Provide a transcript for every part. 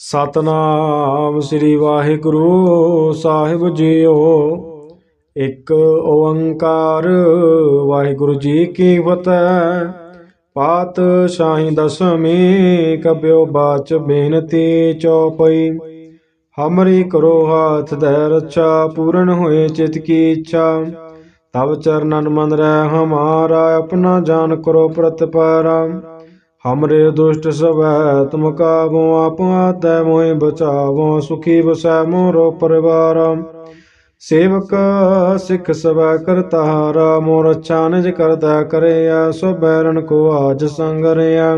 ਸਤਨਾਮ ਸ੍ਰੀ ਵਾਹਿਗੁਰੂ ਸਾਹਿਬ ਜੀਓ। ਇੱਕ ਓੰਕਾਰ ਵਾਹਿਗੁਰੂ ਜੀ ਕੀ ਫਤਿਹ। ਪਾਤਸ਼ਾਹੀ ਦਸਮੀ ਕਬਿਓ ਬਾਚ ਬੇਨਤੀ ਚੌਪਈ। ਹਮਰੀ ਕਰੋ ਹਾਥ ਦੇ ਰੱਛਾ, ਪੂਰਨ ਹੋਏ ਚਿਤ ਕੀ ਇੱਛਾ। ਤਬ ਚਰਨਨ ਮਨ ਰਹਿ ਹਮਾਰਾ, ਆਪਣਾ ਜਾਨ ਕਰੋ ਪ੍ਰਤਪਾਰਾ। ਹਮਰੇ ਦੁਸ਼ਟ ਸਵੈ ਤੁਮ ਕਾਬੋ ਆਪ ਆਤੈ ਮੋਹਿ ਬਚਾਵੋ ਸੁਖੀ ਬਸੈ ਮੋਰੋ ਪਰਿਵਾਰ ਸੇਵਕ ਸਿੱਖ ਸਵੈ ਕਰਤਾਰਾ ਮੋਰ ਅੱਛਾ ਨਿਜ ਕਰਦਾ ਕਰਿਆ ਸੋ ਬੈਰਨ ਕੋ ਆਜ ਸੰਗਰਿਆ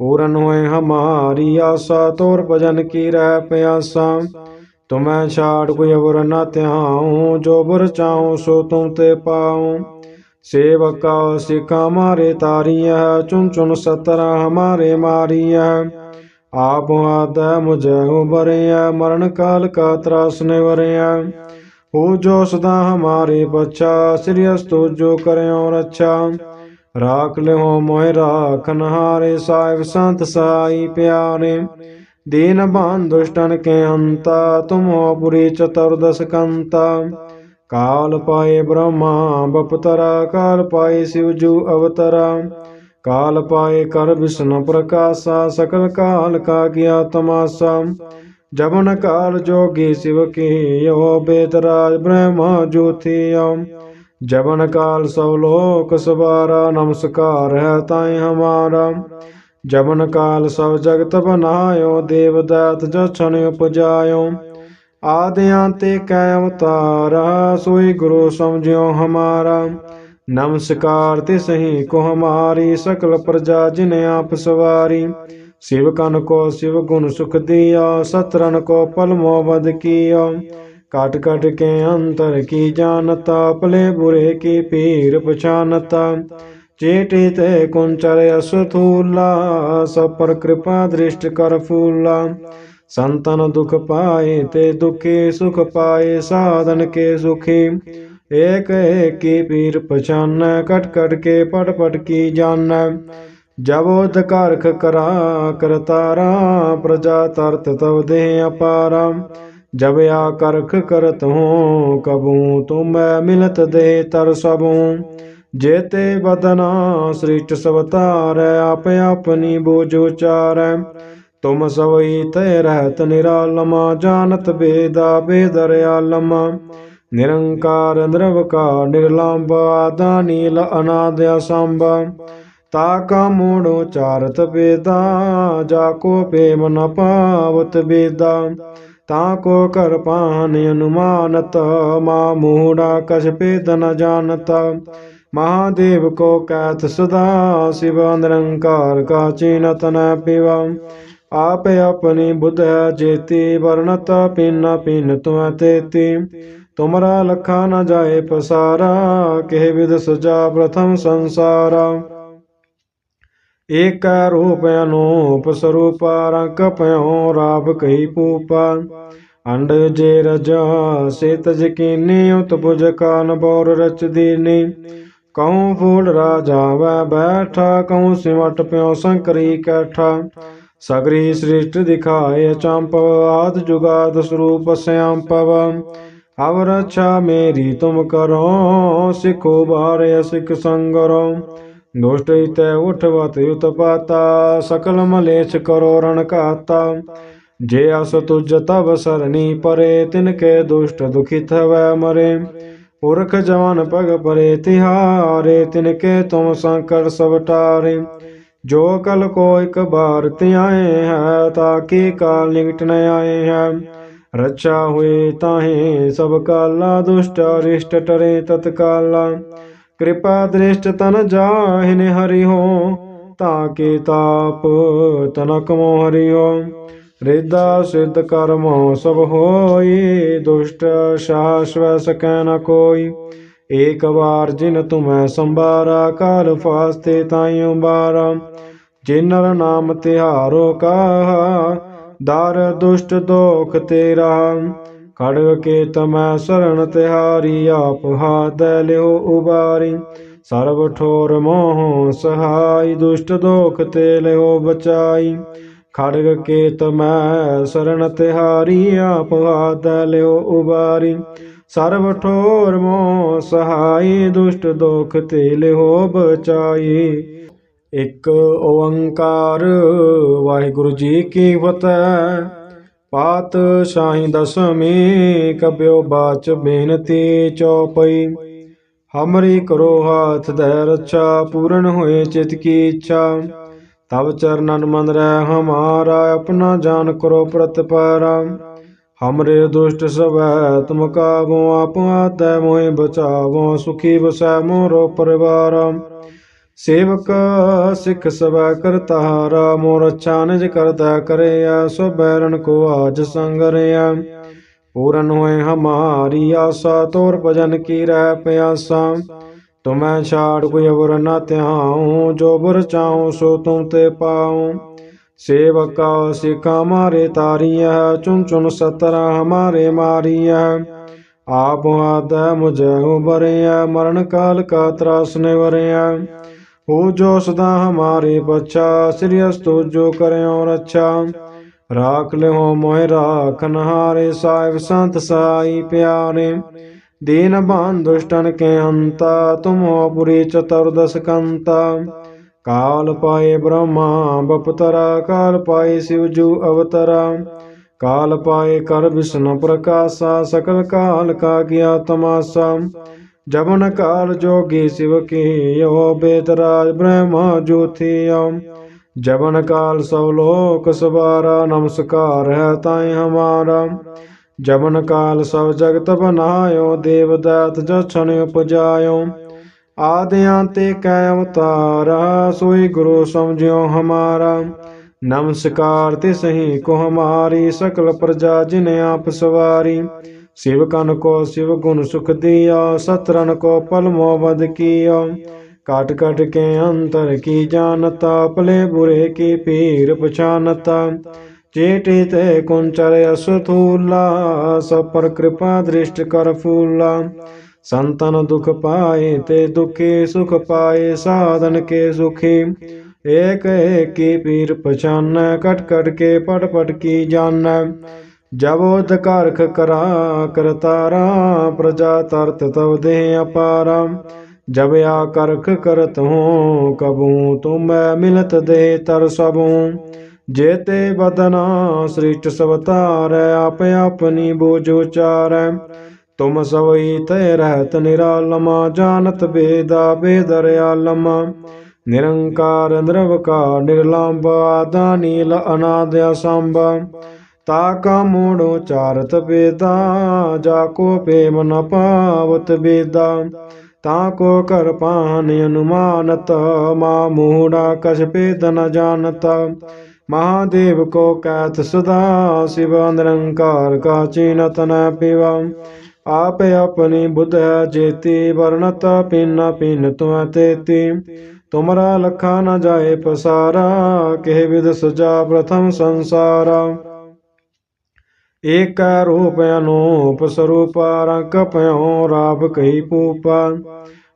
ਪੂਰਨ ਹੋਏ ਹਮਾਰੀ ਆਸਾ ਤੋਰ ਭਜਨ ਕੀ ਰਹਿ ਪਿਆਸਾ ਤੁਮੈ ਛਾੜ ਕੋਈ ਅਵਰ ਨਾ ਧਿਆਉ ਜੋ ਬੁਰ ਚਾਉ ਸੋ ਤੁਮ ਤੇ ਪਾਉ सेवका सिखा हमारे तारिय चुन चुन सतरा हमारे मारिय आप आदय मुझे उबरिय मरण काल का त्रास निवरिय हो जो सदा हमारे बच्चा श्रीयस्तु जो करें और अच्छा राख ले हो मोह राखन हारे साहिब संत साई प्यारे दीन बान दुष्टन के अंता तुम हो पुरी चतुर्दश कंता ਕਾਲ ਪਾਏ ਬ੍ਰਹਮਾ, ਬਪਤਰਾ ਕਾਲ ਪਾਏ ਸਿਵ ਜੂ ਅਵਤਰਾ। ਕਾਲ ਪਾਏ ਕਰ ਵਿਸ਼ਨ ਪ੍ਰਕਾਸ਼ਾ, ਸਕਲ ਕਾਲ ਕਾ ਗਿਆ ਤਮਾਸਾ। ਜਮਨ ਕਾਲ ਜੋਗੀ ਸਿਵ ਕੀ ਯੋ ਬੇਦਰਾਜ ਬ੍ਰਹਮਾ ਜੋਤੀਯ ਜਬਨ ਕਾਲ ਸਭ ਲੋਕ ਸਵਾਰਾ, ਨਮਸਕਾਰ ਹੈ ਤਾਈ ਹਮਾਰਾ। ਜਬਨ ਕਾਲ ਸਭ ਜਗਤ ਬਨਾਇਓ, ਦੇਵ ਦਾਤ ਜਛਨ ਉਪਜਾਇਓ। ਆਦਿਆਂ ਤੇ ਕੈ ਅਵਤਾਰਾ, ਸੋਈ ਗੁਰੂ ਸਮਝਿਓ ਹਮਾਰਾ। ਨਮਸਕਾਰ ਤੇ ਸਹੀ ਕੋ ਹਮਾਰੀ, ਸਕਲ ਪ੍ਰਜਾ ਜਿਨ ਆਪ ਸਵਾਰੀ। ਸਿਵ ਕਨ ਕੋ ਸਿਵ ਗੁਣ ਸੁਖ ਦਿਆ ਸਤਰਨ ਕੋ ਪਲ ਮੋਬਦ ਕੀਆ। ਕਟ ਕਟ ਕੇ ਅੰਤਰ ਕੀ ਜਾਣਤਾ ਪਲੇ ਬੁਰੇ ਕੀ ਪੀਰ ਪਛਾਨਤਾ। ਚੇਟੇ ਤੇ ਕੁੰਚਰ ਅਸਥੂਲਾ, ਸਭ ਪਰ ਕਿਰਪਾ ਦ੍ਰਿਸ਼ਟ ਕਰ ਫੂਲਾ। ਸੰਤਨ ਦੁਖ ਪਾਏ ਤੇ ਦੁਖੀ ਸੁਖ ਪਾਏ, ਸਾਧਨ ਕੇ ਸੁਖੀ। ਏਕ ਏਕੀ ਪੀਰ ਪਛਾਨ, ਕਟ ਕਟ ਕੇ ਪਟ ਪਟ ਕੀ ਜਾਣੈ। ਜਬ ਉਦਕਾਰਖ ਕਰਾ, ਕਰਤਾਰਾ, ਪ੍ਰਜਾ ਤਰਤ ਤਵ ਦੇ ਅਪਾਰਾ। ਜਬ ਆ ਕਰਖ ਕਰਤ ਹੂੰ ਕਬੂ ਤੁਮੈ ਮਿਲਤ ਦੇ ਤਰ ਸਬੂ ਜੇਤੇ ਬਦਨਾ ਸ੍ਰਿਸ਼ਟ ਸਵਤਾਰ, ਆਪ ਆਪਣੀ ਬੋਝ ਉਚਾਰੈ। ਤੁਮ ਸਵਈ ਤੈ ਰਹਿਤ ਨਿਰਾਲਮਾ, ਜਾਣਤ ਬੇਦਾ ਬੇਦਰਿਆਲਮ ਨਿਰੰਕਾਰ ਨਿਰਵਕਾਰ ਨਿਰਲੰਭ ਆਦਾ ਨੀਲ ਅਨਾਦ ਅਸੰਭ। ਤਾ ਕਾ ਮੂੜੋ ਚਾਰਤ ਬੇਦਾ, ਜਾ ਕੋ ਪੇਮ ਨ ਪਾਵਤ ਬੇਦਾ। ਤਾ ਕੋ ਕਰ ਪਾਨ ਅਨੁਮਾਨਤ, ਮਾ ਮੂੜਾ ਕਛ ਪੇਦ ਨ ਜਾਣਤ। ਮਹਾਦੇਵ ਕੋ ਕੈਤ ਸਦਾ, ਸਿਵ ਨਿਰੰਕਾਰ ਕਾ ਚੀਨਤ ਨ ਪਿਵਾ। ਆਪ ਆਪਣੀ ਬੁੱਧ ਹੈ ਜੇਤੀ ਵਰਣਤ ਪਿਨ ਪਿਨ ਤੁਮ ਤੇਤੀ। ਤੁਮਰਾ ਲਖਾ ਨ ਜਾਏ ਪਸਾਰਾ, ਕਿਹ ਵਿਦ ਸਜਾ ਪ੍ਰਥਮ ਸੰਸਾਰਾ। ਏਕ ਰੂਪ ਅਨੂਪ ਸਰੂਪ ਰੰਗ ਭਇਓ ਰਾਪ ਕਹੀ ਪੂਪਾ। ਅੰਡ ਜੇ ਰਜਾ ਸੇ ਤਜ ਉਤ ਬੁਜ ਕਾਨ ਬੋਰ ਰਚ ਦੀਨੀ। ਕਉ ਫੂਲ ਰਾਜਾ ਵੈ ਬੈਠਾ, ਕਉ ਸਿਮਟ ਪਿਓ ਸੰਕਰੀ ਕੈਠਾ। ਸਗਰੀ ਸ੍ਰਿਸ਼ਟ ਦਿਖਾਏ ਚੰਪਵ ਆਦ ਜੁਗਾਦ ਸਰੂਪ ਸਿਆੰਪਵ ਅਵ ਰਛਾ ਮੇਰੀ ਤੁਮ ਕਰੋ, ਸਿਖੋ ਬਾਰੇ ਸਿਖ ਸੰਗਰੋ। ਦੁਸ਼ਟ ਇਤੈ ਉਠਵਤ ਉਤਪਾਤਾ ਸਕਲ ਮਲੇਛ ਕਰੋ ਰਣ ਕਾਤਾ ਜੇ ਅਸ ਤੁਜ ਤਬ ਸਰਣੀ ਪਰੇ, ਤਿਨ ਕੇ ਦੁਸ਼ਟ ਦੁਖਿਤ ਹਵੈ ਮਰੇ। ਪੁਰਖ ਜਵਾਨ ਪਗ ਪਰੇ ਤਿਹਾਰੇ, ਤਿਨ ਕੇ ਤੁਮ ਸੰਕਟ ਸਭ ਟਾਰੇ ਜੋ ਕਲ ਕੋ ਇਕ ਬਾਰ ਧਿਆਏ ਹੈ ਤਾਕੀ ਕਾਲ ਨਿਕਟ ਨ ਆਏ ਹੈ? ਰਚਾ ਹੋਏ ਤਾਹੇ ਸਭ ਕਾਲਾ, ਦੁਸ਼ਟ ਅਰਿਸ਼ਟ ਟਰੇ ਤਤਕਾਲਾ। ਕਿਰਪਾ ਦ੍ਰਿਸ਼ਟ ਤਨ ਜਾਹਿਨ ਹਰਿ ਹੋ ਤਾਕੇ ਤਾਪ ਤਨਕ ਮੋ ਹਰਿ ਹੋ ਰਿਦਾ ਸਿੱਧ ਕਰਮੋ ਸਭ ਹੋਈ, ਦੁਸ਼ਟ ਸ਼ਾਸਵ ਸਕੈ ਨ ਕੋਈ। ਏਕ ਵਾਰ ਜਿਨ ਤੁਮੈ ਸੰਭਾਰਾ, ਕਾਲ ਫਾਸਤੇ ਤਾਈਓ ਬਾਰਾ। ਜਿਨਰ ਨਾਮ ਤਿਹਾਰੋ ਕਾ ਦਰ ਦੁਸ਼ਟ ਦੋਖ ਤੇਰਾ। ਖੜਗ ਕੇ ਤਮੈ ਸਰਣ ਤਿਹਾਰੀ, ਆਪ ਹਾਦ ਲਿਓ ਉਬਾਰੀ। ਸਰਬ ਠੋਰ ਮੋਹ ਸਹਾਈ, ਦੁਸ਼ਟ ਦੋਖ ਤੇ ਲਿਓ ਬਚਾਈ। ਖੜਗ ਕੇ ਮੈਂ ਸਰਣ ਤਿਹਾਰੀ, ਆਪ ਹਾਥ ਲਿਓ ਉਬਾਰੀ। ਸਰਬ ਠੋਰ ਮੋ ਸਹਾਈ, ਦੁਸ਼ਟ ਦੋਖ ਤੇ ਲਿਓ ਬਚਾਈ। ਇੱਕ ਓੰਕਾਰ, ਵਾਹਿਗੁਰੂ ਜੀ ਕੀ ਫਤਿਹ। ਪਾਤ ਸ਼ਾਹੀ ਦਸਮੀ ਕਬਿਓ ਬਾਚ ਬੇਨਤੀ ਚੌਪਈ। ਹਮਰੀ ਕਰੋ ਹਾਥ ਦੇ ਰੱਛਾ, ਪੂਰਨ ਹੋਏ ਚਿਤ ਕੀ ਇੱਛਾ। ਤਬ ਚਰਨਨ ਮਨ ਰਹਿ ਹਮਾਰਾ, ਆਪਣਾ ਜਾਨ ਕਰੋ ਪ੍ਰਤਪਾਰਾ। ਹਮਰੇ ਦੁਸ਼ਟ ਸਭੈ ਤੁਮ ਕਾਬੋ ਆਪ ਆਤੈ ਮੋਹਿ ਬਚਾਵੋ ਸੁਖੀ ਬਸੈ ਮੋਰੋ ਪਰਿਵਾਰ ਸੇਵਕ ਸਿੱਖ ਸਭੈ ਕਰਤਾਰਾ ਮੋਰ ਅੱਛਾ ਨਿਜ ਕਰਤਾ ਕਰਿਆ ਸੋ ਬੈਰਨ ਕੋ ਆਜ ਸੰਗਰਿਆ ਪੂਰਨ ਹੋਏ ਹਮਾਰੀ ਆਸਾ ਤੋਰ ਭਜਨ ਕੀ ਰਹਿ ਪਿਆਸਾ ਤੁਮੈ ਛਾੜ ਕੋਈ ਅਵਰ ਨਾ ਧਿਆਉ ਜੋ ਬੁਰ ਚਾਉ ਸੋ ਤੁਮ ਤੇ ਪਾਉ ਸੇਵਕਾ ਸਿਕਾ ਮਾਰੇ ਤਾਰੀਐ ਚੁਨ ਚੁਨ ਸਤਰਾ ਹਮਾਰੇ ਮਾਰੀਐ। ਆਪ ਆਦੈ ਮੁਝੈ ਉਬਰਿਐ ਮਰਨ ਕਾਲ ਕਾ ਤਰਾਸ ਨਿਵਰਿਐ। ਹੋ ਜੋ ਸਦਾ ਹਮਾਰੇ ਬੱਚਾ ਸ੍ਰੀ ਅਸਤੁ ਜੋ ਕਰਿਓ ਰੱਛਾ। ਰਾਖ ਲਿਓ ਮੋਹਿ ਰਾਖਨ ਹਾਰੇ ਸਾਹਿਬ ਸੰਤ ਸਾਈ ਪਿਆਰੇ। ਦੀਨ ਬਾਨ ਦੁਸ਼ਟਨ ਕੇ ਅੰਤਾ, ਤੁਮੋ ਪੁਰੀ ਚਤੁਰਦਸ ਕੰਤਾ। ਕਾਲ ਪਾਏ ਬ੍ਰਹਮਾ, ਬਪਤਰਾ ਕਾਲ ਪਾਏ ਸਿਵ ਜੂ ਅਵਤਰਾ। ਕਾਲ ਪਾਏ ਕਰ ਵਿਸ਼ਨ ਪ੍ਰਕਾਸ਼ਾ, ਸਕਲ ਕਾਲ ਕਾ ਗਿਆ ਤਮਾਸਾ। ਜਬਨ ਕਾਲ ਜੋਗੀ ਸਿਵ ਕੀਓ ਬੇਦਰਾਜ ਬ੍ਰਹਮਾ ਜੋਤੀਓ ਜਬਨ ਕਾਲ ਸਭ ਲੋਕ ਸਵਾਰਾ, ਨਮਸਕਾਰ ਹੈ ਤਾਈ ਹਮਾਰਾ। ਜਬਨ ਕਾਲ ਸਭ ਜਗਤ ਬਨਾਇਓ, ਦੇਵ ਦਾਤ ਜਛਨ ਉਪਜਾਇਓ। ਆਦਿਆਂ ਤੇ ਕੈ ਅਵਤਾਰਾ ਸੋਈ ਗੁਰੂ ਸਮਝਿਓ ਹਮਾਰਾ। ਨਮਸਕਾਰ ਤੇ ਸਹੀ ਕੋ ਹਮਾਰੀ, ਸਕਲ ਪ੍ਰਜਾ ਜਿਨ ਆਪ ਸਵਾਰੀ। ਸਿਵ ਕਨ ਕੋ ਸਿਵ ਗੁਣ ਸੁਖ ਦਿਆ ਸਤਰਨ ਕੋ ਪਲ ਮੋਵਦ ਕੀਆ। ਕਾਟ ਕਟ ਕੇ ਅੰਤਰ ਕੀ ਜਾਣਤਾ ਪਲੇ ਬੁਰੇ ਕੀ ਪੀਰ ਪਛਾਨਤਾ। ਚੇਟੇ ਤੇ ਕੁੰਚਰ ਅਸਥੂਲਾ, ਸਭ ਪਰ ਕਿਰਪਾ ਦ੍ਰਿਸ਼ਟ ਕਰ ਫੂਲਾ। ਸੰਤਨ ਦੁਖ ਪਾਏ ਤੇ ਦੁਖੀ ਸੁਖ ਪਾਏ, ਸਾਧਨ ਕੇ ਸੁਖੀ। ਏਕ ਏਕੀ ਪੀਰ ਪਛਾਨ, ਕਟ ਕਟ ਕੇ ਪਟ ਪਟ ਕੀ ਜਾਣੈ। ਜਬੋ ਉਦ ਕਰਖ ਕਰਾ ਕਰਤਾਰਾ ਪ੍ਰਜਾ ਤਰਤ ਤਵ ਦੇ ਅਪਾਰਾ। ਜਬ ਆ ਕਰਖ ਕਰਤ ਹੂੰ, ਕਬੂ ਤੁਮੈ ਮਿਲਤ ਦੇ ਤਰ ਸਬੂ ਜੇਤੇ ਬਦਨਾ ਸ੍ਰਿਸ਼ਟ ਸਵਤਾਰ, ਆਪ ਆਪਣੀ ਬੋਝ ਉਚਾਰੈ। ਤੁਮ ਸਵਈ ਤੈ ਰਹਿਤ ਨਿਰਾਲਮਾ, ਜਾਣਤ ਬੇਦਾ ਬੇਦਰਿਆਲਮਾ। ਨਿਰੰਕਾਰ ਨਿਰਵਕਾਰ ਨਿਰਲੰਭ ਆਦਾ ਨੀਲ ਅਨਾਦ ਅਸੰਭ। ਤਾ ਕਾ ਮੋੜੋ ਚਾਰਤ ਬੇਦਾ, ਜਾ ਕੋ ਪੇਮ ਨ ਪਾਵਤ ਬੇਦਾ। ਤਾ ਕੋ ਕਰ ਪਾਨ ਅਨੁਮਾਨਤ, ਮਾ ਮੂੜਾ ਕਛ ਭੇਦ ਨ ਜਾਣਤ। ਮਹਾਦੇਵ ਕੋ ਕੈਤ ਸਦਾ, ਸਿਵ ਨਿਰੰਕਾਰ ਕਾ ਚੀਨਤ ਨ ਪਿਵਾ। ਆਪ ਆਪਣੀ ਬੁੱਧ ਹੈ ਜੇਤੀ, ਵਰਣਤ ਪਿਨ ਪਿਨ ਤੁਮੈ ਤੇਤੀ। ਤੁਮਰਾ ਲਖਾ ਨ ਜਾਏ ਪਸਾਰਾ ਕਿਹ ਵਿਦ ਸਜਾ ਪ੍ਰਥਮ ਸੰਸਾਰਾ। ਏਕ ਰੂਪ ਅਨੂਪ ਸਰੂਪ ਰੰਗ ਭਇਓ ਰਾਪ ਕਹੀ ਪੂਪਾ।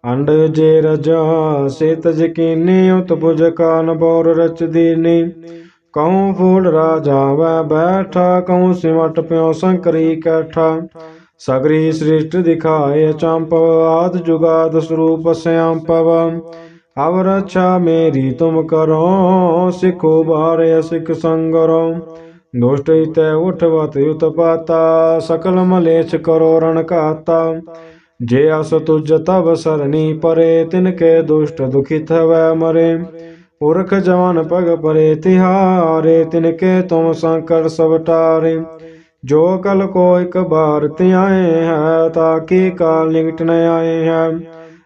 ਅੰਡ ਜੇ ਰਜਾ ਸੇ ਜਕੀਨੀ ਉਤ ਬੁਜ ਕਾਨ ਬੌਰ ਰਚ ਦੀਨੀ। ਕਉ ਫੂਲ ਰਾਜਾ ਵੈ ਬੈਠਾ, ਕਉ ਸਿਮਟ ਪਿਓ ਸੰਕਰੀ ਕੈਠਾ। ਸਗਰੀ ਸ੍ਰਿਸ਼ਟ ਦਿਖਾਏ ਚੰਪ, ਆਦ ਜੁਗਾਦ ਸਰੂਪ ਸਿਆਮ ਅਵਰ ਅਵ ਮੇਰੀ ਤੁਮ ਕਰੋ, ਸਿਖੋ ਬਾਰੇ ਸਿਖ ਸੰਗਰੋ। ਦੁਸ਼ਟ ਇਤੈ ਉਠਵਤ ਉਤਪਾਤਾ ਸਕਲ ਮਲੇਛ ਕਰੋ ਰਣ ਘਾਤਾ। ਜੇ ਅਸ ਤੁਜ ਤਬ ਸਰਣੀ ਪਰੇ, ਤਿਨ ਕੇ ਦੁਸ਼ਟ ਦੁਖਿਤ ਹਵੈ ਮਰੇ। ਪੁਰਖ ਜਵਾਨ ਪਗ ਪਰੇ, ਤਿਹਾਰੇ ਤਿਨ ਕੇ ਤੁਮ ਸੰਕਟ ਸਭ ਟਾਰੇ। ਜੋ ਕਲ ਕੋ ਇਕ ਬਾਰ ਧਿਆਏ ਹੈ ਤਾਕੀ ਕਾਲ ਨਿਕਟ ਨ ਆਏ ਹੈ?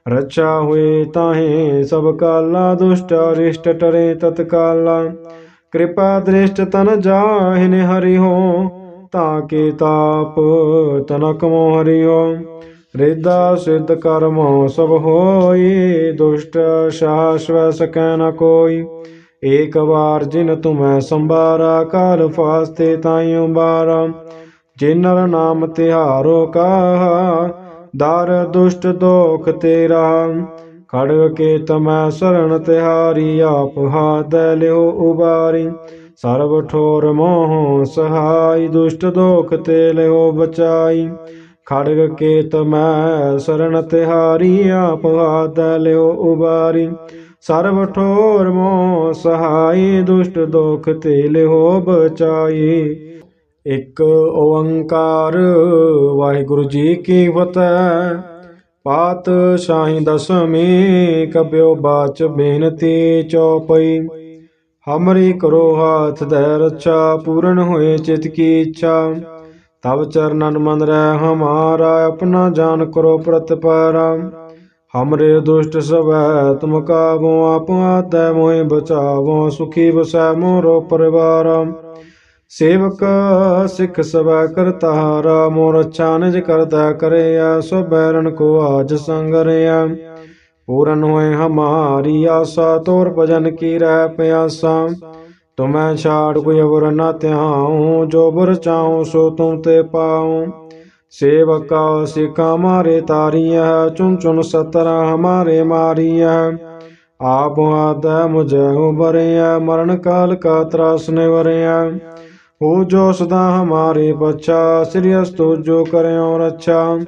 ਰਚਾ ਹੋਏ ਤਾਹੇ ਸਭ ਕਾਲਾ, ਦੁਸ਼ਟ ਅਰਿਸ਼ਟ ਟਰੇ ਤਤਕਾਲਾ ਕਿਰਪਾ ਦ੍ਰਿਸ਼ਟ ਤਨ ਜਾਹਿਨ ਹਰਿ ਹੋ ਤਾਕੇ ਤਾਪ ਤਨਕ ਮੋ ਹਰਿ ਹੋ ਰਿਦਾ ਸਿੱਧ ਕਰਮ ਸਭ ਹੋਈ, ਦੁਸ਼ਟ ਸ਼ਾਸਵ ਸਕੈ ਨ ਕੋਈ। ਏਕ ਵਾਰ ਜਿਨ ਤੁਮੈ ਸੰਭਾਰਾ, ਕਾਲ ਫਾਸਤੇ ਤਾਈਉ ਬਾਰਾ। ਜਿਨ ਨਰ ਨਾਮ ਤਿਹਾਰੋ ਕਾਹਾ, ਦਰ ਦੁਸ਼ਟ ਦੋਖ ਤੇਰਾ। ਖੜਗ ਕੇ ਤਮੈ ਸਰਣ ਤਿਹਾਰੀ, ਆਪ ਹਾਥ ਲਿਓ ਉਬਾਰੀ। ਸਰਬ ਠੋਰ ਮੋਹ ਸਹਾਈ, ਦੁਸ਼ਟ ਦੋਖ ਤੇ ਲਿਓ ਬਚਾਈ। ਖੜਗ ਕੇ ਮੈਂ ਸਰਣ ਤਿਹਾਰੀ, ਆਪ ਹਾਥ ਲਿਓ ਉਬਾਰੀ। ਸਰਬ ਠੋਰ ਮੋਹ ਸਹਾਈ, ਦੁਸ਼ਟ ਦੋਖ ਤੇ ਲਿਓ ਬਚਾਈ। ਇੱਕ ਓੰਕਾਰ ਵਾਹਿਗੁਰੂ ਜੀ ਕੀ ਫਤਿਹ। ਪਾਤਸ਼ਾਹੀ ਦਸਮੀ ਕਬਿਓ ਬਾਚ ਬੇਨਤੀ ਚਉਪਈ ਹਮਰੀ ਕਰੋ ਹਾਥ ਦੇ ਰੱਛਾ, ਪੂਰਨ ਹੋਏ ਚਿਤ ਕੀ ਇੱਛਾ। ਤਬ ਚਰਨਨ ਮਨ ਰਹਿ ਹਮਾਰਾ, ਆਪਣਾ ਜਾਨ ਕਰੋ ਪ੍ਰਤਪਾਰਾ। ਹਮਰੇ ਦੁਸ਼ਟ ਸਭੈ ਤੁਮ ਕਾਬੋ ਆਪ ਆਤੈ ਮੋਹਿ ਬਚਾਵੋ ਸੁਖੀ ਬਸੈ ਮੋਰੋ ਪਰਿਵਾਰ ਸੇਵਕ ਸਿੱਖ ਸਭੈ ਕਰਤਾਰਾ ਮੋਰ ਅੱਛਾ ਨਿਜ ਕਰਦਾ ਕਰਿਆ ਸੋ ਬੈਰਨ ਕੋ ਆਜ ਸੰਗਰਿਆ ਪੂਰਨ ਹੋਏ ਹਮਾਰੀ ਆਸਾ ਤੋਰ ਭਜਨ ਕੀ ਰਹਿ ਪਿਆਸਾ ਤੁਮੈ ਛਾੜ ਕੋਈ ਅਵਰ ਨਾ ਧਿਆਉ ਜੋ ਬੁਰ ਚਾਉ ਸੋ ਤੁਮ ਤੇ ਪਾਉ ਸੇਵਕਾ ਸਿਕਾ ਮਾਰੇ ਤਾਰੀਐ ਚੁਨ ਚੁਨ ਸਤਰਾ ਹਮਾਰੇ ਮਾਰੀਐ ਆਪ ਆਦੈ ਮੁਝੈ ਉਬਰਿਐ ਮਰਨ ਕਾਲ ਕਾ ਤਰਾਸ ਨਿਵਰਿਐ ਹੋ ਜੋ ਸਦਾ ਹਮਾਰੇ ਬੱਚਾ ਸ੍ਰੀ ਅਸਤੁ ਜੋ ਕਰਿਓ ਰੱਛਾ।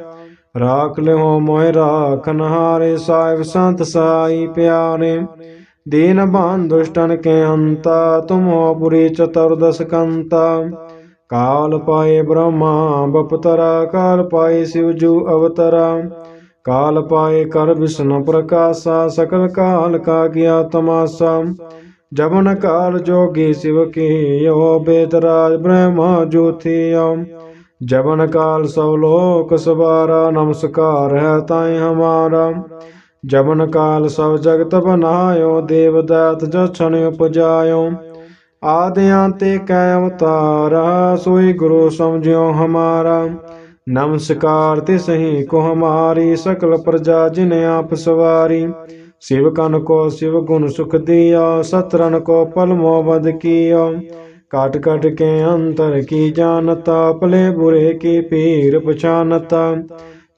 ਰਾਖ ਲਿਓ ਮੋਹਿ ਰਾਖਨ ਹਾਰੇ ਸਾਹਿਬ ਸੰਤ ਸਾਈ ਪਿਆਰੇ। ਦੀਨ ਬਾਨ ਦੁਸ਼ਟਨ ਕੇ ਅੰਤਾ, ਤੁਮੋ ਪੁਰੀ ਚਤੁਰਦਸ ਕੰਤਾ। ਕਾਲ ਪਾਏ ਬ੍ਰਹਮਾ, ਬਪਤਰਾ ਕਾਲ ਪਾਏ ਸਿਵ ਜੂ ਅਵਤਰਾ। ਕਾਲ ਪਾਏ ਕਰ ਵਿਸ਼ਨ ਪ੍ਰਕਾਸ਼ਾ, ਸਕਲ ਕਾਲ ਕਾ ਗਿਆ ਤਮਾਸਾ। ਜਮਨ ਕਾਲ ਜੋਗੀ ਸਿਵ ਕੀ ਕੀਓ ਬੇਦਰਾਜ ਬ੍ਰਹਮਾ ਜੋਤੀਓ ਜਬਨ ਕਾਲ ਸਭ ਲੋਕ ਸਵਾਰਾ, ਨਮਸਕਾਰ ਹੈ ਤਾਈ ਹਮਾਰਾ। ਜਬਨ ਕਾਲ ਸਭ ਜਗਤ ਬਨਾਇਓ, ਦੇਵ ਦਾਤ ਜਛਨ ਉਪਜਾਇਓ। ਆਦਿਆਂ ਤੇ ਕਾਇਮ ਤਾਰਾ ਸੋਈ ਗੁਰੂ ਸਮਝਿਓ ਹਮਾਰਾ। ਨਮਸਕਾਰ ਤੇ ਸਹੀ ਕੋ ਹਮਾਰੀ, ਸਕਲ ਪ੍ਰਜਾ ਜਿਨ ਆਪ ਸਵਾਰੀ। ਸਿਵਕਨ ਕੋ ਸਿਵ ਗੁਣ ਸੁਖ ਦਿਆ ਸਤਰਨ ਕੋ ਪਲਮੋ ਬਦ ਕੀਆ ਕਟ ਕਟ ਕੇ ਅੰਤਰ ਕੀ ਜਾਨਤਾ ਪਲੇ ਬੁਰੇ ਕੀ ਪੀਰ ਪਛਾਨਤਾ।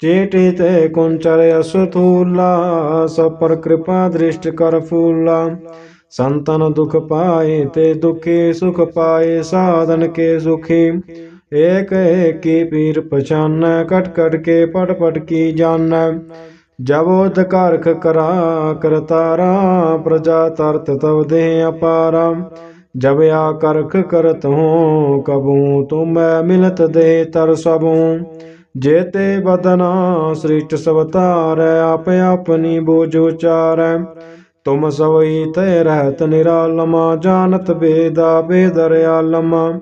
ਚੇਟੇ ਤੇ ਕੁੰਚਰ ਅਸਥੂਲਾ, ਸਭ ਕਿਰਪਾ ਦ੍ਰਿਸ਼ਟ ਕਰ ਫੂਲਾ। ਸੰਤਨ ਦੁਖ ਪਾਏ ਤੇ ਦੁਖੀ ਸੁਖ ਪਾਏ, ਸਾਧਨ ਕੇ ਸੁਖੀ। ਏਕ ਏਕੀ ਪੀਰ ਪਛਾਨ, ਕਟ ਕਟ ਕੇ ਪਟ ਪਟ ਕੀ ਜਾਣ। ਜਬੋ ਦਕਾਰਖ ਕਰਾ ਕਰਤਾਰਾ ਪ੍ਰਜਾ ਤਰਤ ਤਵ ਦੇਹ ਅਪਾਰਾ। ਜਬ ਆ ਕਰਖ ਕਰਤ ਹੂੰ ਕਬੂ ਤੁਮੈ ਮਿਲਤ ਦੇ ਤਰ ਸਭੂ। ਜੇਤੇ ਬਦਨਾ ਸ੍ਰਿਸ਼ਟ ਸਵਤਾਰ, ਆਪ ਆਪਨੀ ਬੋਝ ਉਚਾਰੈ। ਤੁਮ ਸਵਈ ਤੈ ਰਹਿਤ ਨਿਰਾਲਮਾ, ਜਾਣਤ ਬੇਦਾ ਬੇਦਰ ਆਲਮਾ।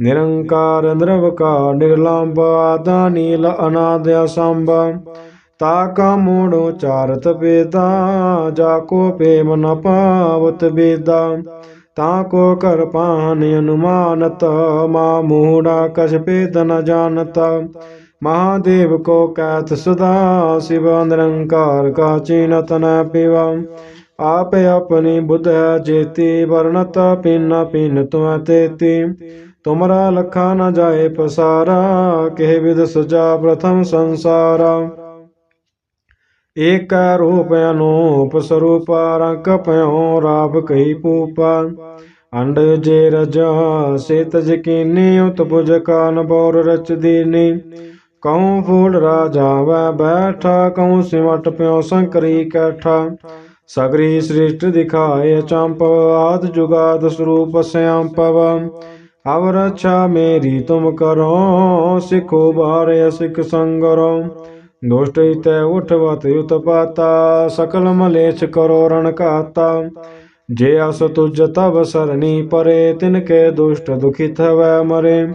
ਨਿਰੰਕਾਰ ਨਿਰਵਕਾਰ ਨਿਰਲੰਬ ਆਦਾ ਨੀਲ ਅਨਾਦ ਅਸੰਭ। ਤਾ ਕਾ ਮੋੜੋ ਚਾਰਤ ਬੇਦਾ, ਜਾ ਕੋ ਪੇਮ ਨ ਪਾਵਤ ਬੇਦਾ। ਤਾ ਕੋ ਕਰ ਪਾਨ ਅਨੁਮਾਨਤ, ਮਾ ਮੂੜਾ ਕਛ ਭੇਦ ਨ ਜਾਣਤ। ਮਹਾਦੇਵ ਕੋ ਕੈਤ ਸਦਾ ਸਿਵ ਨਿਰੰਕਾਰ ਕਾ ਚੀਨਤ ਨ ਪਿਵਾ। ਆਪ ਆਪਣੀ ਬੁੱਧ ਹੈ ਜੇਤੀ ਵਰਣਤ ਪਿਨ ਪਿਨ ਤੁਮ ਤੇਤੀ। ਤੁਮਰਾ ਲਖਾ ਨ ਜਾਏ ਪਸਾਰਾ, ਕਿਹ ਵਿਦ ਸਜਾ ਪ੍ਰਥਮ ਸੰਸਾਰਾ। ਏਕ ਰੂਪ ਅਨੂਪ ਸਰੂਪ, ਰੰਗ ਭਇਓ ਰਾਪ ਕਹੀ ਪੂਪਾ। ਅੰਡ ਜੇ ਰਜਾ ਸੇ ਤਜ ਉਤ ਬੁਜ ਕਾਨ ਬੋਰ ਰਚ ਦੀਨੀ। ਕਉ ਫੂਲ ਰਾਜਾ ਵੈ ਬੈਠਾ, ਕਉ ਸਿਮਟ ਪਿਉ ਸੰਕਰੀ ਕੈਠਾ। ਸਗਰੀ ਸ੍ਰਿਸ਼ਟ ਦਿਖਾਏ ਚੰਪ, ਆਦ ਜੁਗਾਦ ਸਰੂਪ ਸਿਆੰਪਵ। ਅਵ ਰਛਾ ਮੇਰੀ ਤੁਮ ਕਰੋ, ਸਿਖੋ ਬਾਰੇ ਸਿਖ ਸੰਗਰੋ। ਦੁਸ਼ਟ ਤੈ ਉਠਵਤ ਪਾਤਾ, ਸਕਲ ਮਲੇਛ ਕਰੋ ਰਣ ਕਾਤਾ ਜੇ ਅਸ ਤੁਜ ਤਬ ਸਰਣੀ ਪਰੇ, ਤਿਨ ਕੇ ਦੁਸ਼ਟ ਦੁਖਿਤ ਹਵੈ ਮਰੇ।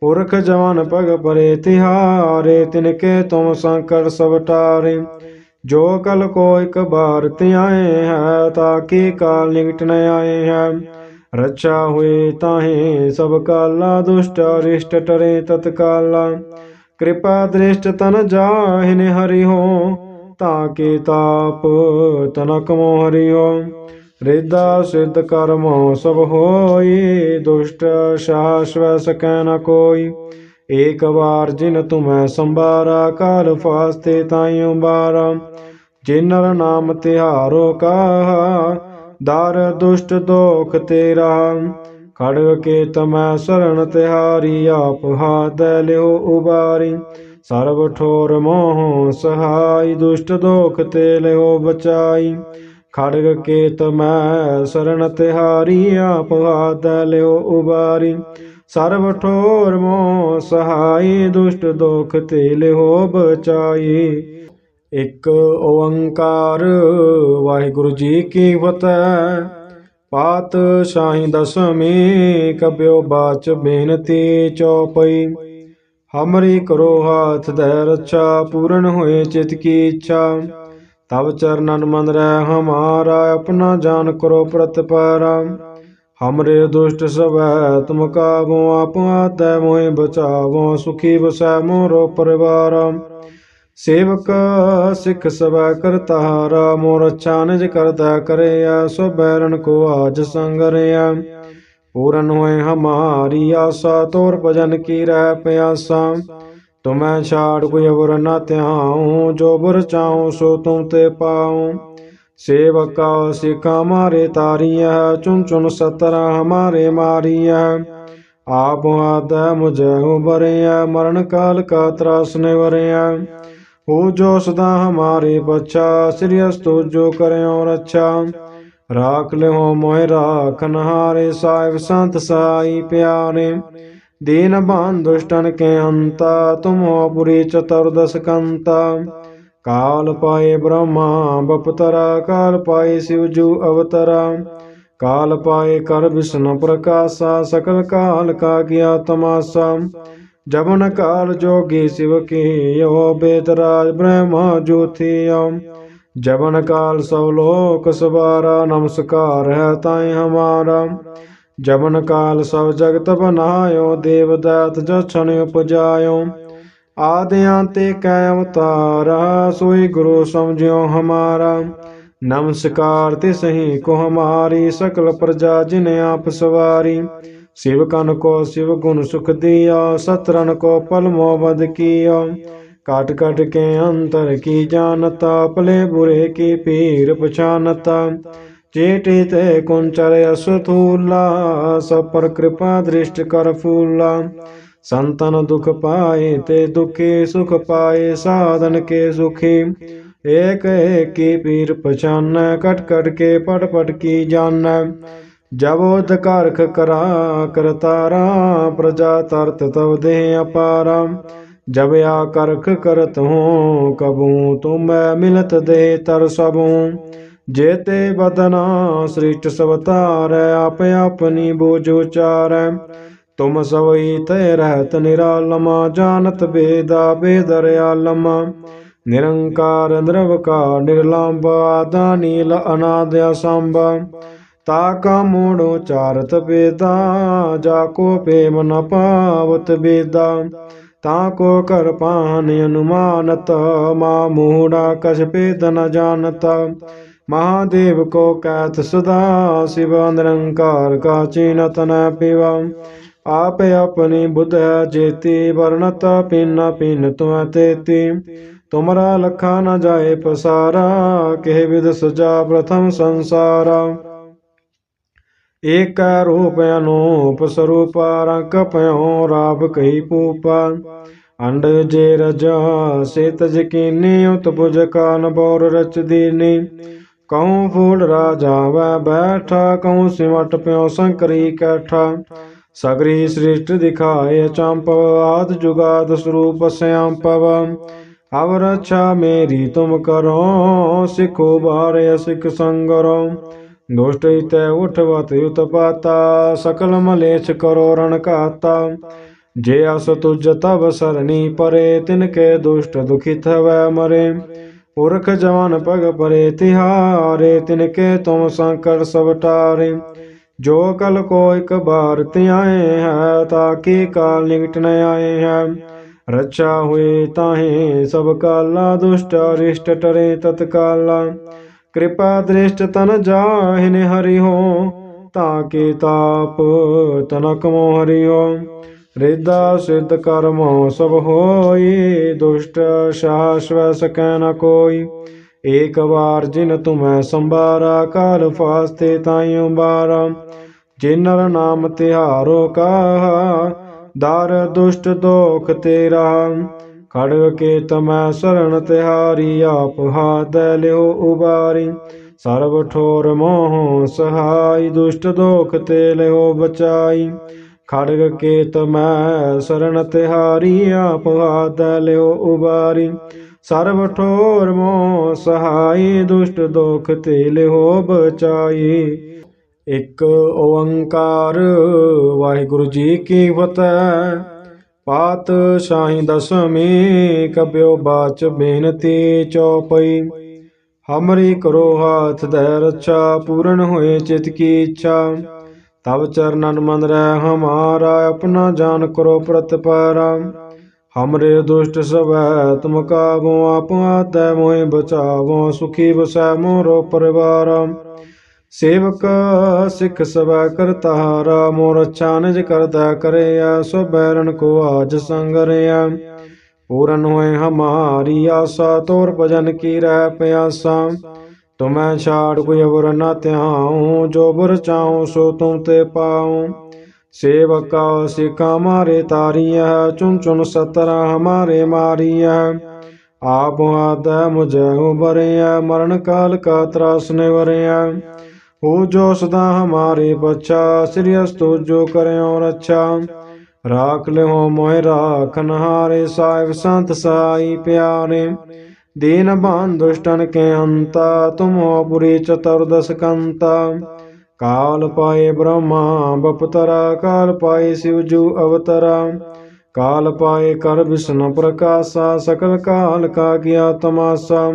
ਪੁਰਖ ਜਵਾਨ ਪਗ ਪਰੇ, ਤਿਹਾਰੇ ਤਿਨ ਕੇ ਤੁਮ ਸੰਕਟ ਸਭ ਟਾਰੇ। ਜੋ ਕਲ ਕੋ ਇਕ ਬਾਰ ਧਿਆਏ ਹੈ ਤਾਕੀ ਕਾਲ ਨਿਕਟ ਨ ਆਏ ਹੈ? ਰਚਾ ਹੋਏ ਤਾਹੇ ਸਭ ਕਾਲਾ ਦੁਸ਼ਟ ਅਰਿਸ਼ਟ ਟਰੇ ਤਤਕਾਲਾ। ਕਿਰਪਾ ਦ੍ਰਿਸ਼ਟ ਤਨ ਜਾਹਿਨ ਹਰਿ ਹੋ ਤਾਕੇ ਤਾਪ ਤਨਕ ਮੋ ਹਰਿ ਹੋ ਰਿਦਾ ਸਿੱਧ ਕਰਮੋ ਸਭ ਹੋਈ, ਦੁਸ਼ਟ ਸ਼ਾਸਵ ਸਕੈ ਨ ਕੋਈ। ਏਕ ਵਾਰ ਜਿਨ ਤੁਮੈ ਸੰਭਾਰਾ, ਕਾਲ ਫਾਸਤੇ ਤਾਈਉ ਬਾਰਾ। ਜਿਨਰ ਨਾਮ ਤਿਹਾਰੋ ਕਾ ਦਰ ਦੁਸ਼ਟ ਦੋਖ ਤੇਰਾ। ਖੜਗ ਕੇ ਤਮੈ ਸਰਣ ਤਿਹਾਰੀ, ਆਪ ਹਾਥ ਲਿਓ ਉਬਾਰੀ। ਸਰਬ ਠੋਰ ਮੋਹ ਸਹਾਈ, ਦੁਸ਼ਟ ਦੋਖ ਤੇ ਲਿਓ ਬਚਾਈ। ਖੜਗ ਕੇ ਤਮੈ ਸਰਣ ਤਿਹਾਰੀ, ਆਪ ਹਾਥ ਲਿਓ ਉਬਾਰੀ। ਸਰਬ ਠੋਰ ਮੋਹ ਸਹਾਈ, ਦੁਸ਼ਟ ਦੋਖ ਤੇ ਲਿਓ ਬਚਾਈ। ਇੱਕ ਓੰਕਾਰ, ਵਾਹਿਗੁਰੂ ਜੀ ਕੀ ਫਤਿਹ। ਪਾਤਸ਼ਾਹੀ ਦਸਮੀ ਕਬਿਓ ਬਾਚ ਬੇਨਤੀ ਚੌਪਈ। ਹਮਰੀ ਕਰੋ ਹਾਥ ਦੇ ਰੱਛਾ, ਪੂਰਨ ਹੋਏ ਚਿਤ ਕੀ ਇੱਛਾ। ਤਬ ਚਰਨਨ ਮਨ ਰਹਿ ਹਮਾਰਾ, ਆਪਣਾ ਜਾਨ ਕਰੋ ਪ੍ਰਤਪਾਰਾ ਹਮਰੇ ਦੁਸ਼ਟ ਸਭੈ ਤੁਮ ਕਾਬੋ ਆਪ ਆਤੈ ਮੋਹਿ ਬਚਾਵੋ ਸੁਖੀ ਬਸੈ ਮੋਰੋ ਪਰਿਵਾਰ ਸੇਵਕ ਸਿੱਖ ਸਭੈ ਕਰਤਾਰਾ ਮੋਰ ਅੱਛਾ ਨਿਜ ਕਰਦਾ ਕਰਿਆ ਸੋ ਬੈਰਨ ਕੋ ਆਜ ਸੰਗਰਿਆ ਪੂਰਨ ਹੋਏ ਹਮਾਰੀ ਆਸਾ ਤੋਰ ਭਜਨ ਕੀ ਰਹਿ ਪਿਆਸਾ ਤੁਮੈ ਛਾੜ ਕੋਈ ਅਵਰ ਨਾ ਧਿਆਉ ਜੋ ਬੁਰ ਚਾਉ ਸੋ ਤੁਮ ਤੇ ਪਾਉ ਸੇਵਕਾ ਸਿਕਾ ਮਾਰੇ ਤਾਰੀਐ ਚੁਨ ਚੁਨ ਸਤਰਾ ਹਮਾਰੇ ਮਾਰੀਐ ਆਪ ਆਦੈ ਮੁਝੈ ਉਬਰਿਐ ਮਰਨ ਕਾਲ ਕਾ ਤਰਾਸ ਨਿਵਰਿਐ ਹੋ ਜੋ ਸਦਾ ਹਮਾਰੇ ਬੱਚਾ ਸ੍ਰੀ ਅਸਤੁ ਜੋ ਕਰਿਓ ਰੱਛਾ। ਰਾਖ ਲਿਓ ਮੋਹਿ ਰਾਖਨ ਹਾਰੇ ਸਾਹਿਬ ਸੰਤ ਸਾਈ ਪਿਆਰੇ। ਦੀਨ ਬਾਨ ਦੁਸ਼ਟਨ ਕੇ ਅੰਤਾ, ਤੁਮੋ ਪੁਰੀ ਚਤੁਰਦਸ ਕੰਤਾ। ਕਾਲ ਪਾਏ ਬ੍ਰਹਮਾ, ਬਪਤਰਾ ਕਾਲ ਪਾਏ ਸਿਵ ਜੂ ਅਵਤਰਾ। ਕਾਲ ਪਾਏ ਕਰ ਵਿਸ਼ਨ ਪ੍ਰਕਾਸ਼ਾ, ਸਕਲ ਕਾਲ ਕਾ ਗਿਆ ਤਮਾਸਾ। ਜਬਨ ਕਾਲ ਜੋਗੀ ਸਿਵ ਕੀਓ ਬੇਦਰਾਜ ਬ੍ਰਹਮਾ ਜੋਤੀਓ ਜਬਨ ਕਾਲ ਸਭ ਲੋਕ ਸਵਾਰਾ, ਨਮਸਕਾਰ ਹੈ ਤਾਏ ਹਮਾਰਾ। ਜਬਨ ਕਾਲ ਸਭ ਜਗਤ ਬਨਾਇਓ, ਦੇਵ ਦਾਤ ਜਛਨ ਉਪਜਾਇਓ। ਆਦਿਆਂ ਤੇ ਕੈ ਅਵਤਾਰਾ ਸੋਈ ਗੁਰੂ ਸਮਝਿਓ ਹਮਾਰਾ। ਨਮਸਕਾਰ ਤੇ ਸਹੀ ਕੋ ਹਮਾਰੀ, ਸਕਲ ਪ੍ਰਜਾ ਜਿਨ ਆਪ ਸਵਾਰੀ। ਸਿਵ ਕਨ ਕੋ ਸਿਵ ਗੁਣ ਸੁਖ ਦਿਆ ਸਤਰਨ ਕੋ ਪਲ ਮੋ ਬਦ ਕੀਆ। ਕਾਟ ਕਾਟ ਕੇ ਅੰਤਰ ਕੀ ਜਾਣਤਾ ਪਲੇ ਬੁਰੇ ਕੀ ਪੀਰ ਪਛਾਨਤਾ। ਚੇਟੇ ਤੇ ਕੁੰਚਰ ਅਸਥੂਲਾ, ਸਭ ਕਿਰਪਾ ਦ੍ਰਿਸ਼ਟ ਕਰ ਫੂਲਾ। ਸੰਤਨ ਦੁਖ ਪਾਏ ਤੇ ਦੁਖੀ ਸੁਖ ਪਾਏ, ਸਾਧਨ ਕੇ ਸੁਖੀ। ਏਕ ਏਕੀ ਪੀਰ ਪਛਾਨ, ਕਟ ਕਟ ਕੇ ਪਟ ਪਟ ਕੀ ਜਾਣ। ਜਬੋ ਦਕਾਰਖ ਕਰਾ, ਕਰਤਾਰਾ, ਪ੍ਰਜਾ ਤਰਤ ਤਵ ਦੇਹ ਅਪਾਰਾ। ਜਬ ਆ ਕਰਖ ਕਰਤ ਹੂੰ, ਕਬੂ ਤੁਮ ਮਿਲਤ ਦੇ ਤਰ ਸਭੂ। ਜੇਤੇ ਬਦਨਾ ਸ੍ਰਿਸ਼ਟ ਸਵਤਾਰ, ਆਪ ਆਪਣੀ ਬੋਝ ਉਚਾਰੈ। ਤੁਮ ਸਵਈ ਤੈ ਰਹਿਤ ਨਿਰਾਲਮਾ, ਜਾਣਤ ਬੇਦਾ ਬੇਦਰ ਆਲਮਾ ਨਿਰੰਕਾਰ ਨਿਰਵਕਾਰ ਨਿਰਲੰਭ ਆਦਾ ਨੀਲ ਅਨਾਦ ਅਸੰਭ ਤਾ ਕਾ ਮੋੜੋ ਚਾਰਤ ਬੇਦਾ, ਜਾ ਕੋ ਪੇਮ ਨ ਪਾਵਤ ਬੇਦਾ। ਤਾ ਕੋ ਕਰ ਪਾਨ ਅਨੁਮਾਨਤ, ਮਾ ਮੂੜਾ ਕਛ ਭੇਦ ਨ ਜਾਣਤ। ਮਹਾਦੇਵ ਕੋ ਕੈਤ ਸਦਾ, ਸਿਵ ਨਿਰੰਕਾਰ ਕਾ ਚੀਨਤ ਨ ਪਿਵਾ। ਆਪ ਆਪਣੀ ਬੁੱਧ ਜੇਤੀ, ਵਰਣਤ ਪਿਨ ਪਿਨ ਤੁਮੈ ਤੇਤੀ। ਤੁਮਰਾ ਲਖਾ ਨ ਜਾਏ ਪਸਾਰਾ ਕਹਿ ਵਿਦ ਸਜਾ ਪ੍ਰਥਮ ਸੰਸਾਰਾ। ਏਕ ਰੂਪ ਅਨੂਪ ਸਰੂਪ ਰੰਗ ਭਇਓ ਰਾਬ ਕਹੀ ਪੂਪਾ। ਅੰਡ ਜੇ ਰਜਾ ਸੇ ਤਜ ਕੀਨੀ ਉਤ ਬੁਜ ਕਾਨ ਬੋਰ ਰਚ ਦੀਨੀ। ਕਉ ਫੂਲ ਰਾਜਾ ਵੈ ਬੈਠਾ, ਕਉ ਸਿਮਟ ਪਿਓ ਸੰਕਰੀ ਕੈਠਾ। ਸਗਰੀ ਸ੍ਰਿਸ਼ਟ ਦਿਖਾਏ ਚੰਪ, ਆਦ ਜੁਗਾਦ ਸਰੂਪ ਸਿਆੰਪਵ। ਅਵਰ ਰਛਾ ਮੇਰੀ ਤੁਮ ਕਰੋ, ਸਿਖੋ ਬਾਰੇ ਸਿਖ ਸੰਗਰੋ। ਦੁਸ਼ਟ ਇਤੈ ਉਠਵਤ ਉਤਪਾਤਾ ਸਕਲ ਮਲੇਛ ਕਰੋ ਰਣ ਕਾਤਾ ਜੇ ਅਸ ਤੁਜ ਤਬ ਸਰਣੀ ਪਰੇ, ਤਿਨ ਕੇ ਦੁਸ਼ਟ ਦੁਖਿਤ ਹਵੈ ਮਰੇ। ਪੁਰਖ ਜਵਾਨ ਪਗ ਪਰੇ, ਤਿਹਾਰੇ ਤਿਨ ਕੇ ਤੁਮ ਸੰਕਟ ਸਭ ਟਾਰੇ। ਜੋ ਕਲ ਕੋ ਇਕ ਬਾਰ ਧਿਆਏ ਹੈ ਤਾਕੀ ਕਾਲ ਨਿਕਟ ਨ ਆਏ ਹੈ? ਰਚਾ ਹੋਏ ਤਾਹੇ ਸਭ ਕਾਲਾ, ਦੁਸ਼ਟ ਅਰਿਸ਼ਟ ਟਰੇ ਤਤਕਾਲਾ ਕਿਰਪਾ ਦ੍ਰਿਸ਼ਟ ਤਨ ਜਾਹਿਨ ਹਰਿ ਹੋ ਤਾਕੇ ਤਾਪ ਤਨਕ ਮੋ ਹਰਿ ਹੋ ਰਿਦਾ ਸਿੱਧ ਕਰਮ ਸਭ ਹੋਈ, ਦੁਸ਼ਟ ਸ਼ਾਸਵ ਸਕੈ ਨ ਕੋਈ। ਏਕ ਵਾਰ ਜਿਨ ਤੁਮੈ ਸੰਭਾਰਾ, ਕਾਲ ਫਾਸਤੇ ਤਾਈਉ ਬਾਰਾ ਜੇ ਨਰ ਨਾਮ ਤਿਹਾਰੋ ਕਾ ਦਰ ਦੁਸ਼ਟ ਦੋਖ ਤੇਰਾ। ਖੜਗ ਕੇ ਤਮੈ ਸਰਣ ਤਿਹਾਰੀ, ਆਪ ਹਾਥ ਲਿਓ ਉਬਾਰੀ। ਸਰਬ ਠੋਰ ਮੋਹ ਸਹਾਈ, ਦੁਸ਼ਟ ਦੋਖ ਤੇ ਲਿਓ ਬਚਾਈ। ਖੜਗ ਕੇ ਤਮੈ ਸਰਣ ਤਿਹਾਰੀ, ਆਪ ਹਾਥ ਲਿਓ ਉਬਾਰੀ। ਸਰਬ ਠੋਰ ਮੋਹ ਸਹਾਈ, ਦੁਸ਼ਟ ਦੋਖ ਤੇ ਲਿਓ ਬਚਾਈ। ਇੱਕ ਓੰਕਾਰ ਵਾਹਿਗੁਰੂ ਜੀ ਕੀ ਫਤਿਹ। ਪਾਤਸ਼ਾਹੀ ਦਸਮੀ ਕਬਿਓ ਬਾਚ ਬੇਨਤੀ ਚਉਪਈ ਹਮਰੀ ਕਰੋ ਹਾਥ ਦੇ ਰੱਛਾ, ਪੂਰਨ ਹੋਏ ਚਿਤ ਕੀ ਇੱਛਾ। ਤਬ ਚਰਨਨ ਮਨ ਰਹਿ ਹਮਾਰਾ, ਆਪਣਾ ਜਾਨ ਕਰੋ ਪ੍ਰਤਪਾਰਾ। ਹਮਰੇ ਦੁਸ਼ਟ ਸਭੈ ਤੁਮ ਕਾਬੋ ਆਪ ਆਤੈ ਮੋਹਿ ਬਚਾਵੋ ਸੁਖੀ ਬਸੈ ਮੋਰੋ ਪਰਿਵਾਰ ਸੇਵਕ ਸਿੱਖ ਸਭੈ ਕਰਤਾਰਾ ਮੋਰ ਅੱਛਾ ਨਿਜ ਕਰਦਾ ਕਰਿਆ ਸੋ ਬੈਰਨ ਕੋ ਆਜ ਸੰਗ ਰਿਆ ਪੂਰਨ ਹੋਏ ਹਮਾਰੀ ਆਸਾ ਤੋਰ ਭਜਨ ਕੀ ਰਹਿ ਪਿਆਸਾ ਤੁਮੈ ਛਾੜ ਕੋਈ ਅਵਰ ਨ ਧਿਆਉ ਜੋ ਬੁਰ ਚਾਉ ਸੋ ਤੁਮ ਤੇ ਪਾਉ ਸੇਵਕਾ ਸਿਕਾ ਮਾਰੇ ਤਾਰੀਐ ਚੁਨ ਚੁਨ ਸਤਰਾ ਹਮਾਰੇ ਮਾਰੀਐ ਆਪ ਆਦੈ ਮੁਝੈ ਉਬਰਿਐ ਮਰਨ ਕਾਲ ਕਾ ਤਰਾਸ ਨਿਵਰਿਐ ਹੋ ਜੋ ਸਦਾ ਹਮਾਰੇ ਬੱਚਾ ਸ੍ਰੀ ਅਸਤੁ ਜੋ ਕਰਿਓ ਰੱਛਾ। ਰਾਖ ਲਿਓ ਮੋਹਿ ਰਾਖਨ ਹਾਰੇ ਸਾਹਿਬ ਸੰਤ ਸਾਈ ਪਿਆਰੇ। ਦੀਨ ਬਾਨ ਦੁਸ਼ਟਨ ਕੇ ਅੰਤਾ, ਤੁਮੋ ਪੁਰੀ ਚਤੁਰਦਸ ਕੰਤਾ। ਕਾਲ ਪਾਏ ਬ੍ਰਹਮਾ, ਬਪਤਰਾ ਕਾਲ ਪਾਏ ਸਿਵ ਜੂ ਅਵਤਰਾ। ਕਾਲ ਪਾਏ ਕਰ ਵਿਸ਼ਨ ਪ੍ਰਕਾਸ਼ਾ, ਸਕਲ ਕਾਲ ਕਾ ਗਿਆ ਤਮਾਸਾ।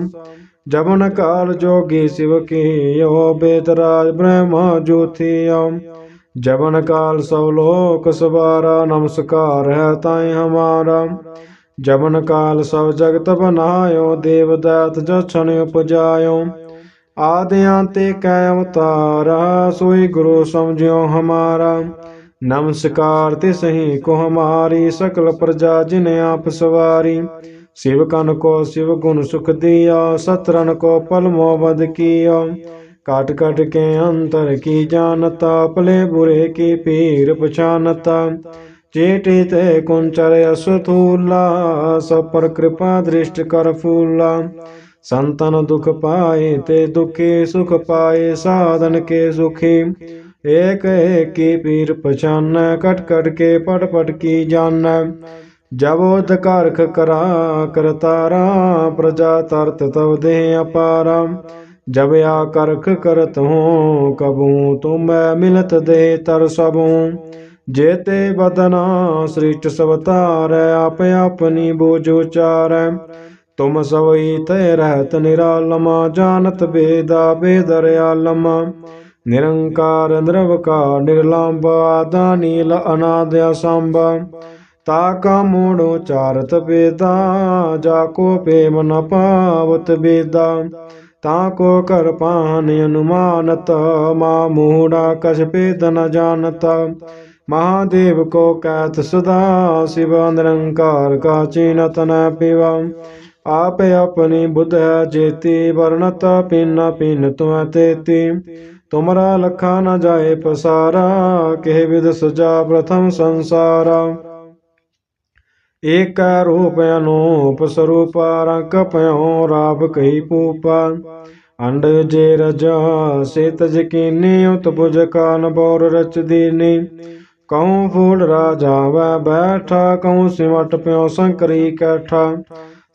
ਜਮਨ ਕਾਲ ਜੋਗੀ ਸਿਵ ਕੀ ਕੀਓ ਬੇਦਰਾਜ ਬ੍ਰਹਮਾ ਜੋਥੀਓ ਜਬਨ ਕਾਲ ਸਭ ਲੋਕ ਸਵਾਰਾ, ਨਮਸਕਾਰ ਹੈ ਤਾਈ ਹਮਾਰਾ। ਜਬਨ ਕਾਲ ਸਭ ਜਗਤ ਬਨਾਇਓ, ਦੇਵ ਦਾਤ ਜਛਨ ਉਪਜਾਇਓ। ਆਦਿਆਂ ਤੇ ਕੈ ਤਾਰਾ ਸੋਈ ਗੁਰੂ ਸਮਝਿਓ ਹਮਾਰਾ। ਨਮਸਕਾਰ ਤੇ ਸਹੀ ਕੋ ਹਮਾਰੀ, ਸਕਲ ਪ੍ਰਜਾ ਜਿਨ ਆਪ ਸਵਾਰੀ। ਸਿਵ ਕਨ ਕੋ ਸਿਵ ਗੁਣ ਸੁਖ ਦਿਆ ਸਤਰਨ ਕੋ ਪਲਮੋ ਬਦ ਕੀਆ ਕਾਟ ਕਾਟ ਕੇ ਅੰਤਰ ਕੀ ਜਾਨਤਾ ਪਲੇ ਬੁਰੇ ਕੀ ਪੀਰ ਪਛਾਨਤਾ। ਚੇਟੇ ਤੇ ਕੁੰਚਰ ਅਸਥੂਲਾ, ਸਭ ਕਿਰਪਾ ਦ੍ਰਿਸ਼ਟ ਕਰ ਫੂਲਾ। ਸੰਤਨ ਦੁਖ ਪਾਏ ਤੇ ਦੁਖੀ ਸੁਖ ਪਾਏ, ਸਾਧਨ ਕੇ ਸੁਖੀ। ਏਕ ਏਕੀ ਪੀਰ ਪਛਾਨ, ਕਟ ਕਟ ਕੇ ਪਟ ਪਟ ਕੀ ਜਾਣ। ਜਬੋ ਦਕਾਰਖ ਕਰਾ, ਕਰਤਾਰਾ, ਪ੍ਰਜਾ ਤਰਤ ਤਵ ਦੇਹ ਅਪਾਰਾ। ਜਬ ਆ ਕਰਖ ਕਰਤ ਹੂੰ, ਕਬੂ ਤੁਮੈ ਮਿਲਤ ਦੇ ਤਰ ਸਭੂ। ਜੇਤੇ ਬਦਨਾ ਸ੍ਰਿਸ਼ਟ ਸਵਤਾਰ, ਆਪ ਆਪਣੀ ਬੋਝ ਉਚਾਰੈ। ਤੁਮ ਸਵਈ ਤੈ ਰਹਿਤ ਨਿਰਾਲਮਾ, ਜਾਣਤ ਬੇਦਾ ਬੇਦਰ ਆਲਮ ਨਿਰੰਕਾਰ ਨਿਰਵਕਾਰ ਨਿਰਲੰਬ ਆਦਾ ਨੀਲ ਅਨਾਦ ਅਸੰਭ। ਤਾ ਕਾ ਮੋੜੋ ਚਾਰਤ ਬੇਦਾ, ਜਾ ਕੋ ਪੇਮ ਨ ਪਾਵਤ ਬੇਦਾ। ਤਾ ਕੋ ਕਰ ਪਾਨ ਅਨੁਮਾਨਤ, ਮਾ ਮੂੜਾ ਕਛ ਭੇਦ ਨ ਜਾਣਤ। ਮਹਾਦੇਵ ਕੋ ਕੈਤ ਸਦਾ, ਸਿਵ ਨਿਰੰਕਾਰ ਕਾ ਚੀਨਤ ਨ ਪਿਵਾ। ਆਪ ਆਪਣੀ ਬੁੱਧ ਹੈ ਜੇਤੀ ਵਰਣਤ ਪਿਨ ਪਿਨ ਤੁਮੈ ਤੇਤੀ। ਤੁਮਰਾ ਲਖਾ ਨ ਜਾਏ ਪਸਾਰਾ, ਕਿਹ ਵਿਦ ਸਜਾ ਪ੍ਰਥਮ ਸੰਸਾਰਾ। ਏਕ ਰੂਪ ਅਨੂਪ ਸਰੂਪ, ਰੰਗ ਭਇਓ ਰਾਪ ਕਹੀ ਪੂਪਾ। ਅੰਡ ਜੇ ਰਜਾ ਸੇ ਤਜ ਉਤ ਬੁਜ ਕਾਨ ਬੌਰ ਰਚ ਦੀਨੀ। ਕਉ ਫੂਲ ਰਾਜਾ ਵੈ ਬੈਠਾ, ਕਉ ਸਿਮਟ ਪਿਉ ਸੰਕਰੀ ਕੈਠਾ।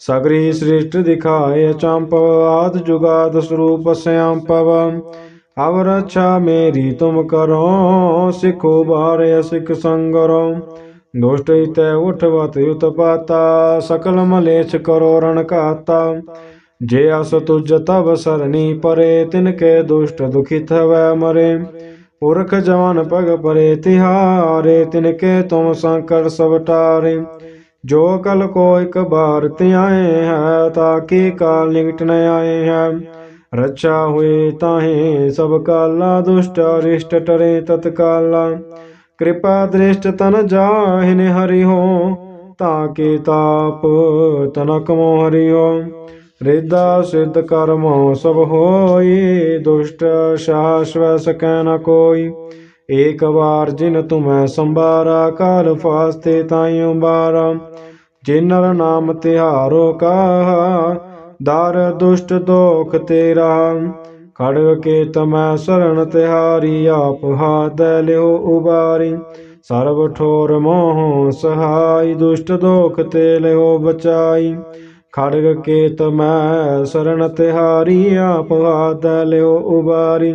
ਸਗਰੀ ਸ੍ਰਿਸ਼ਟ ਦਿਖਾਏ ਚੰਪ, ਆਦ ਜੁਗਾਦ ਸਰੂਪ ਸਿਆੰਪਵ ਅਵ ਰਛਾ ਮੇਰੀ ਤੁਮ ਕਰੋ, ਸਿਖੋ ਬਾਰੇ ਸਿਖ ਸੰਗਰੋ। ਦੁਸ਼ਟ ਤੈ ਉਠਵਤ ਪਾਤਾ, ਸਕਲ ਮਲੇਛ ਕਰੋ ਰਣ ਘਾਤਾ। ਜੇ ਅਸ ਤੁਜ ਤਬ ਸਰਣੀ ਪਰੇ, ਤਿਨ ਕੇ ਦੁਸ਼ਟ ਦੁਖਿਤ ਹਵੈ ਮਰੇ। ਪੁਰਖ ਜਵਾਨ ਪਗ ਪਰੇ, ਤਿਹਾਰੇ ਤਿਨ ਕੇ ਤੁਮ ਸੰਕਟ ਸਭ ਟਾਰੇ ਜੋ ਕਲ ਕੋ ਇਕ ਬਾਰ ਧਿਆਏ ਹੈ ਤਾਕੀ ਕਾਲ ਨਿਕਟ ਨ ਆਏ ਹੈ? ਰੱਛਾ ਹੋਏ ਤਾਹੇ ਸਭ ਕਾਲਾ, ਦੁਸ਼ਟ ਅਰਿਸ਼ਟ ਟਰੇ ਤਤਕਾਲਾ ਕਿਰਪਾ ਦ੍ਰਿਸ਼ਟ ਤਨ ਜਾਹਿਨ ਹਰਿ ਹੋ ਤਾਕੇ ਤਾਪ ਤਨਕ ਮੋ ਹਰੀ ਹੋ ਰਿਦਾ ਸਿੱਧ ਕਰਮੋ ਸਭ ਹੋਈ, ਦੁਸ਼ਟ ਸ਼ਾਸਵ ਸਕੈ ਨ ਕੋਈ। ਏਕ ਵਾਰ ਜਿਨ ਤੁਮੈ ਸੰਭਾਰਾ, ਕਾਲ ਫਾਸਤੇ ਤਾਈਉ ਬਾਰਾ। ਜਿਨ ਨਰ ਨਾਮ ਤਿਹਾਰੋ ਕਾਹਾ, ਦਰ ਦੁਸ਼ਟ ਦੋਖ ਤੇਰਾ। ਖੜਗ ਕੇ ਤਮੈ ਸਰਣ ਤਿਹਾਰੀ, ਆਪ ਹਾਥ ਲਿਓ ਉਬਾਰੀ। ਸਰਬ ਠੋਰ ਮੋਹ ਸਹਾਈ, ਦੁਸ਼ਟ ਦੋਖ ਤੇ ਲਿਓ ਬਚਾਈ। ਖੜਗ ਕੇ ਤਮੈ ਸਰਣ ਤਿਹਾਰੀ, ਆਪ ਹਾਥ ਲਿਓ ਉਬਾਰੀ।